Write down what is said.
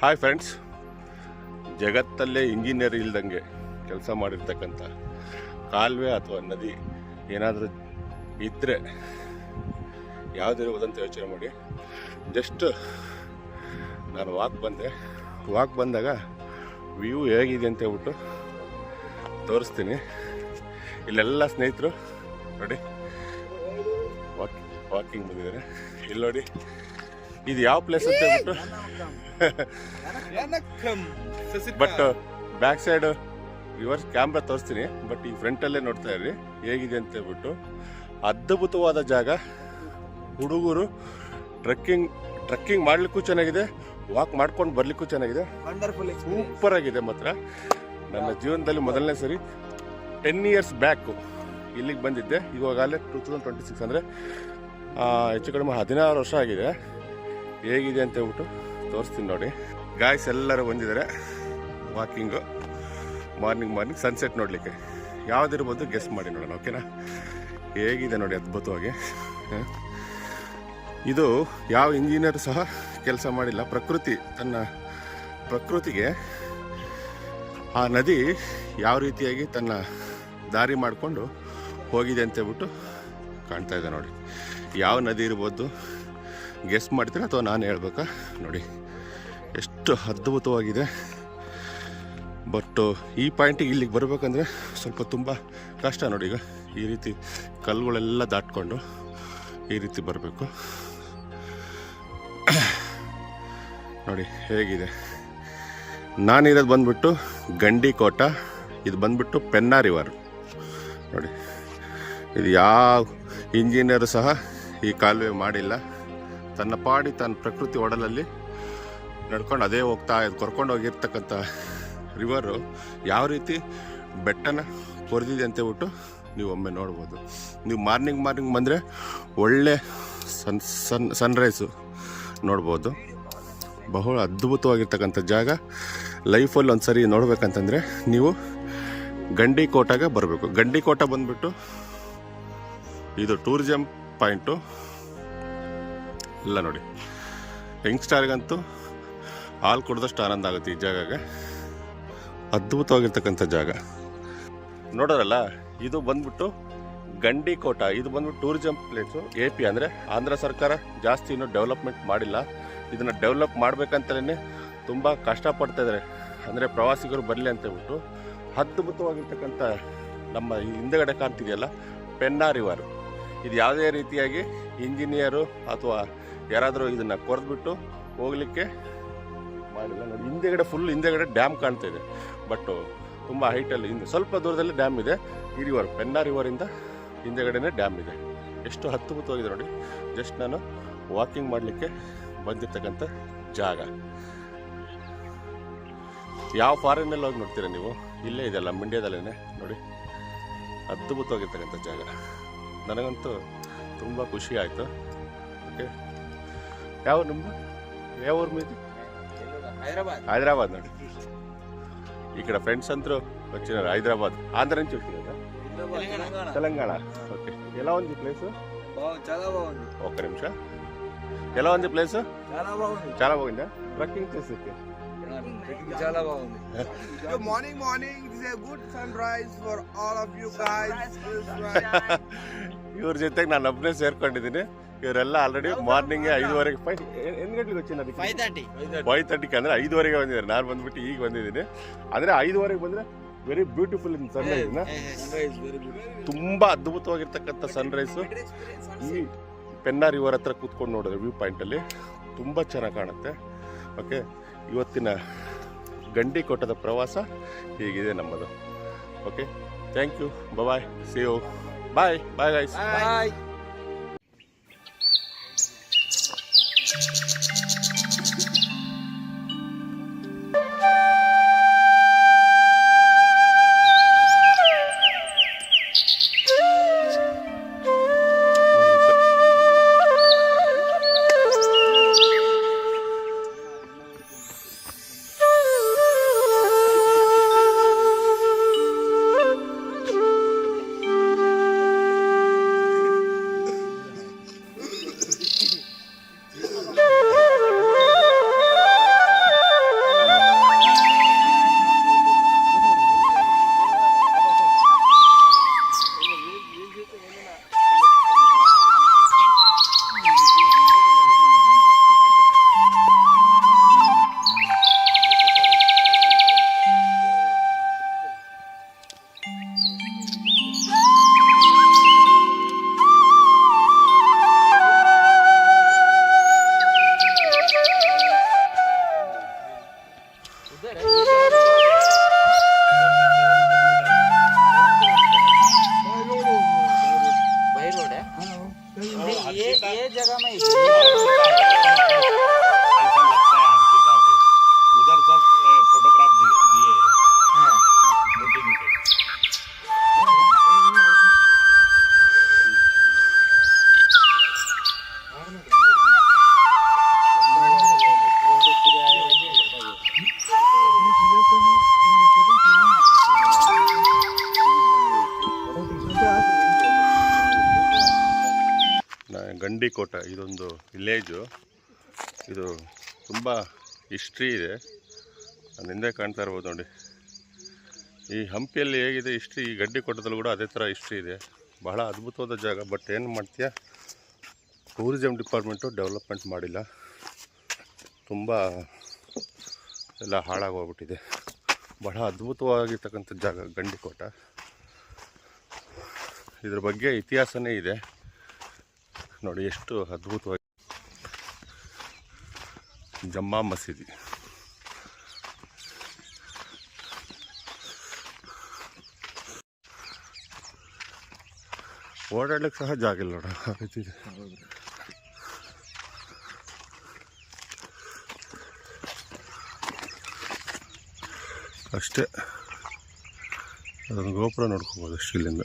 Hi friends ಜಗತ್ತಲ್ಲೇ engineer ಇಲ್ದಂಗೆ ಕೆಲಸ ಮಾಡಿರ್ತಕ್ಕಂಥ ಕಾಲುವೆ ಅಥವಾ ನದಿ ಏನಾದರೂ ಇದ್ದರೆ ಯಾವುದಿರ್ಬೋದಂತ ಯೋಚನೆ ಮಾಡಿ. ಜಸ್ಟ್ ನಾನು ವಾಕ್ ಬಂದೆ. ವಾಕ್ ಬಂದಾಗ ವ್ಯೂ ಹೇಗಿದೆ ಅಂತ ಹೇಳ್ಬಿಟ್ಟು ತೋರಿಸ್ತೀನಿ. ಇಲ್ಲೆಲ್ಲ ಸ್ನೇಹಿತರು, ನೋಡಿ ವಾಕ್ ವಾಕಿಂಗ್ ಬಂದಿದ್ದಾರೆ. ಇಲ್ಲಿ ನೋಡಿ. ಇದು ಯಾವ ಪ್ಲೇಸ್ ಅಂತ ಹೇಳ್ಬಿಟ್ಟು? But back side reverse camera ತೋರಿಸ್ತೀನಿ ಬಟ್ ಈ ಫ್ರಂಟಲ್ಲೇ ನೋಡ್ತಾ ಇರ್ರಿ ಹೇಗಿದೆ ಅಂತ ಹೇಳ್ಬಿಟ್ಟು. ಅದ್ಭುತವಾದ ಜಾಗ. ಹುಡುಗರು ಟ್ರಕ್ಕಿಂಗ್ ಟ್ರಕ್ಕಿಂಗ್ ಮಾಡ್ಲಿಕ್ಕೂ ಚೆನ್ನಾಗಿದೆ ವಾಕ್ ಮಾಡ್ಕೊಂಡು ಬರ್ಲಿಕ್ಕೂ ಚೆನ್ನಾಗಿದೆ. ಸೂಪರ್ ಆಗಿದೆ ಮಾತ್ರ. ನನ್ನ ಜೀವನದಲ್ಲಿ ಮೊದಲನೇ ಸರಿ ಟೆನ್ ಇಯರ್ಸ್ ಬ್ಯಾಕು ಇಲ್ಲಿಗೆ ಬಂದಿದ್ದೆ. ಇವಾಗಲೇ ಟೂ ತೌಸಂಡ್ ಟ್ವೆಂಟಿ ಸಿಕ್ಸ್ ಅಂದರೆ ಹೆಚ್ಚು ಕಡಿಮೆ ಹದಿನಾರು ವರ್ಷ ಆಗಿದೆ. ಹೇಗಿದೆ ಅಂತ ಹೇಳ್ಬಿಟ್ಟು ತೋರಿಸ್ತೀನಿ ನೋಡಿ. ಗಾಯ್ಸ್ ಎಲ್ಲರೂ ಬಂದಿದ್ದಾರೆ. ವಾಕಿಂಗು ಮಾರ್ನಿಂಗ್ ಮಾರ್ನಿಂಗ್ ಸನ್ಸೆಟ್ ನೋಡಲಿಕ್ಕೆ. ಯಾವುದಿರ್ಬೋದು ಗೆಸ್ ಮಾಡಿ ನೋಡೋಣ ಓಕೆನಾ ಹೇಗಿದೆ ನೋಡಿ ಅದ್ಭುತವಾಗಿ. ಇದು ಯಾವ ಇಂಜಿನಿಯರ್ ಸಹ ಕೆಲಸ ಮಾಡಿಲ್ಲ. ಪ್ರಕೃತಿ, ತನ್ನ ಪ್ರಕೃತಿಗೆ ಆ ನದಿ ಯಾವ ರೀತಿಯಾಗಿ ತನ್ನ ದಾರಿ ಮಾಡಿಕೊಂಡು ಹೋಗಿದೆ ಅಂತೇಳ್ಬಿಟ್ಟು ಕಾಣ್ತಾ ಇದೆ ನೋಡಿ. ಯಾವ ನದಿ ಇರ್ಬೋದು ಗೆಸ್ ಮಾಡ್ತೀರಾ ಅಥವಾ ನಾನು ಹೇಳ್ಬೇಕಾ? ನೋಡಿ, ಎಷ್ಟು ಅದ್ಭುತವಾಗಿದೆ. ಬಟ್ ಈ ಪಾಯಿಂಟಿಗೆ ಇಲ್ಲಿಗೆ ಬರಬೇಕಂದ್ರೆ ಸ್ವಲ್ಪ ತುಂಬ ಕಷ್ಟ ನೋಡಿ ಈಗ. ಈ ರೀತಿ ಕಲ್ಲುಗಳೆಲ್ಲ ದಾಟ್ಕೊಂಡು ಈ ರೀತಿ ಬರಬೇಕು. ನೋಡಿ, ಹೇಗಿದೆ. ನಾನಿರೋದು ಬಂದ್ಬಿಟ್ಟು ಗಂಡಿಕೋಟ ಇದು ಬಂದ್ಬಿಟ್ಟು ಪೆನ್ನಾ ರಿವರ್ ನೋಡಿ, ಇದು ಯಾವ ಇಂಜಿನಿಯರು ಸಹ ಈ ಕಾಲುವೆ ಮಾಡಿಲ್ಲ. ತನ್ನ ಪಾಡಿ ತನ್ನ ಪ್ರಕೃತಿ ಒಡಲಲ್ಲಿ ನಡ್ಕೊಂಡು ಅದೇ ಹೋಗ್ತಾ ಇದು ಕರ್ಕೊಂಡು ಹೋಗಿರ್ತಕ್ಕಂಥ ರಿವರು ಯಾವ ರೀತಿ ಬೆಟ್ಟನ ಕೊರೆದಿದೆ ಅಂತ ಹೇಳ್ಬಿಟ್ಟು ನೀವು ಒಮ್ಮೆ ನೋಡ್ಬೋದು. ನೀವು ಮಾರ್ನಿಂಗ್ ಮಾರ್ನಿಂಗ್ ಬಂದರೆ ಒಳ್ಳೆ ಸನ್ ಸನ್ ಸನ್ರೈಸು ನೋಡ್ಬೋದು. ಬಹಳ ಅದ್ಭುತವಾಗಿರ್ತಕ್ಕಂಥ ಜಾಗ. ಲೈಫಲ್ಲಿ ಒಂದು ಸರಿ ನೋಡ್ಬೇಕಂತಂದರೆ ನೀವು ಗಂಡಿ ಗಂಡಿಕೋಟಗೆ ಬರಬೇಕು. ಗಂಡಿ ಕೋಟ ಬಂದುಬಿಟ್ಟು ಇದು ಟೂರಿಸಮ್ ಪಾಯಿಂಟು ಇಲ್ಲ ನೋಡಿ. ಯಂಗ್ಸ್ಟಾರ್ಗಂತೂ ಹಾಲು ಕುಡ್ದಷ್ಟು ಆನಂದ ಆಗುತ್ತೆ ಈ ಜಾಗಗೆ ಅದ್ಭುತವಾಗಿರ್ತಕ್ಕಂಥ ಜಾಗ. ನೋಡೋರಲ್ಲ, ಇದು ಬಂದ್ಬಿಟ್ಟು ಗಂಡಿಕೋಟ ಇದು ಬಂದ್ಬಿಟ್ಟು ಟೂರಿಸಂ ಪ್ಲೇಸು ಎ ಪಿ ಅಂದರೆ ಆಂಧ್ರ ಸರ್ಕಾರ ಜಾಸ್ತಿ ಇನ್ನೂ ಡೆವಲಪ್ಮೆಂಟ್ ಮಾಡಿಲ್ಲ. ಇದನ್ನು ಡೆವಲಪ್ ಮಾಡಬೇಕಂತಲೇ ತುಂಬ ಕಷ್ಟಪಡ್ತಾ ಇದ್ದಾರೆ ಅಂದರೆ ಪ್ರವಾಸಿಗರು ಬರಲಿ ಅಂತ ಹೇಳ್ಬಿಟ್ಟು ಅದ್ಭುತವಾಗಿರ್ತಕ್ಕಂಥ ನಮ್ಮ ಹಿಂದೆಗಡೆ ಕಾಣ್ತಿದೆಯಲ್ಲ, ಪೆನ್ನಾ ರಿವರ್. ಇದು ಯಾವುದೇ ರೀತಿಯಾಗಿ ಇಂಜಿನಿಯರು ಅಥವಾ ಯಾರಾದರೂ ಇದನ್ನು ಕೊರೆದ್ಬಿಟ್ಟು ಹೋಗಲಿಕ್ಕೆ ಮಾಡಿಲ್ಲ ನೋಡಿ. ಹಿಂದೆಗಡೆ ಫುಲ್ ಹಿಂದೆಗಡೆ ಡ್ಯಾಮ್ ಕಾಣ್ತಾ ಇದೆ. ಬಟ್ ತುಂಬ ಹೈಟಲ್ಲಿ ಹಿಂದೆ, ಸ್ವಲ್ಪ ದೂರದಲ್ಲಿ ಡ್ಯಾಮ್ ಇದೆ. ಈ ರಿವರ್ ಪೆನ್ನ ರಿವರಿಂದ ಹಿಂದೆಗಡೆನೇ ಡ್ಯಾಮ್ ಇದೆ. ಎಷ್ಟು ಅದ್ಭುತವಾಗಿದೆ ನೋಡಿ. ಜಸ್ಟ್ ನಾನು ವಾಕಿಂಗ್ ಮಾಡಲಿಕ್ಕೆ ಬಂದಿರ್ತಕ್ಕಂಥ ಜಾಗ. ಯಾವ ಫಾರಿನಲ್ಲಿ ಹೋಗಿ ನೋಡ್ತೀರಾ ನೀವು? ಇಲ್ಲೇ ಇದೆಲ್ಲ ಮಂಡ್ಯದಲ್ಲೇ ನೋಡಿ. ಅದ್ಭುತವಾಗಿರ್ತಕ್ಕಂಥ ಜಾಗ. ನನಗಂತೂ ತುಂಬ ಖುಷಿ ಆಯಿತು. ಓಕೆ ಯಾವ ನಿಮ್ಮದು ಯಾವ ಊರು ಮೀದು హైదరాబాద్ హైదరాబాద్ నుండి ఇక్కడ ఫ్రెండ్స్ అందరూ వచ్చినారు హైదరాబాద్ ఆంధ్ర నుంచి వచ్చినారా తెలంగాణ తెలంగాణ ఓకే ఎలా ఉంది ప్లేస్ బాగుంది చాలా బాగుంది ఒక్క నిమిషం ఎలా ఉంది ప్లేస్ చాలా బాగుంది చాలా బాగుందా ట్రెక్కింగ్ చేసేకి చాలా బాగుంది Good morning, morning. This is a good sunrise for all of you guys. This right. ಇವ್ರ ಜೊತೆಗೆ ನಾನು ಒಬ್ಬನೇ ಸೇರ್ಕೊಂಡಿದ್ದೀನಿ ಇವರೆಲ್ಲ ಆಲ್ರೆಡಿ ಮಾರ್ನಿಂಗ್ ಐದುವರೆಗೆ ಫೈವ್ ಗಂಟೆಗೆ వచ్చింది ಫೈವ್ ತರ್ಟಿ ಅಂದ್ರೆ ತರ್ಟಿಗೆ ಅಂದರೆ ಐದುವರೆಗೆ ಬಂದಿದ್ದಾರೆ. ನಾನು ಬಂದ್ಬಿಟ್ಟು ಈಗ ಬಂದಿದ್ದೀನಿ. ಅಂದ್ರೆ ಐದುವರೆಗೆ ಬಂದ್ರೆ ವೆರಿ ಬ್ಯೂಟಿಫುಲ್ ಇನ್ ಸನ್ರೈಸ್ನ ತುಂಬ ಅದ್ಭುತವಾಗಿರ್ತಕ್ಕಂಥ ಸನ್ರೈಸು ಈ ಪೆನ್ನಾರ್ ಇವರ ಹತ್ರ ಕೂತ್ಕೊಂಡು ನೋಡಿದ್ರೆ ವ್ಯೂ ಪಾಯಿಂಟಲ್ಲಿ ತುಂಬ ಚೆನ್ನಾಗಿ ಕಾಣುತ್ತೆ. ಓಕೆ ಇವತ್ತಿನ ಗಂಡಿ ಗಂಡಿಕೋಟದ ಪ್ರವಾಸ ಹೀಗಿದೆ ನಮ್ಮದು. Okay thank you bye see you bye bye guys bye Gandikota ಇದೊಂದು ವಿಲೇಜು ಇದು ತುಂಬ ಹಿಸ್ಟ್ರಿ ಇದೆ. ಹಿಂದೆ ಕಾಣ್ತಾ ಇರ್ಬೋದು ನೋಡಿ. ಈ ಹಂಪಿಯಲ್ಲಿ ಹೇಗಿದೆ ಹಿಸ್ಟ್ರಿ ಈ ಗಡ್ಡಿಕೋಟದಲ್ಲೂ ಕೂಡ ಅದೇ ಥರ ಹಿಸ್ಟ್ರಿ ಇದೆ. ಬಹಳ ಅದ್ಭುತವಾದ ಜಾಗ ಬಟ್ ಏನು ಮಾಡ್ತೀಯ? ಟೂರಿಸಮ್ ಡಿಪಾರ್ಟ್ಮೆಂಟು ಡೆವಲಪ್ಮೆಂಟ್ ಮಾಡಿಲ್ಲ. ತುಂಬ ಎಲ್ಲ ಹಾಳಾಗೋಗ್ಬಿಟ್ಟಿದೆ. ಬಹಳ ಅದ್ಭುತವಾಗಿರ್ತಕ್ಕಂಥ ಜಾಗ ಗಂಡಿಕೋಟ ಇದ್ರ ಬಗ್ಗೆ ಇತಿಹಾಸನೇ ಇದೆ. ನೋಡಿ ಎಷ್ಟು ಅದ್ಭುತವಾಗಿ. ಜಮ್ಮಾ ಮಸೀದಿ. ಓಡಾಡ್ಲಿಕ್ಕೆ ಸಹ ಜಾಗ ಇಲ್ಲ ನೋಡ. ಅಷ್ಟೇ. ಅದೊಂದು ಗೋಪುರ ನೋಡ್ಕೋಬೋದು ಅಷ್ಟು ಇಲ್ಲಿಂದ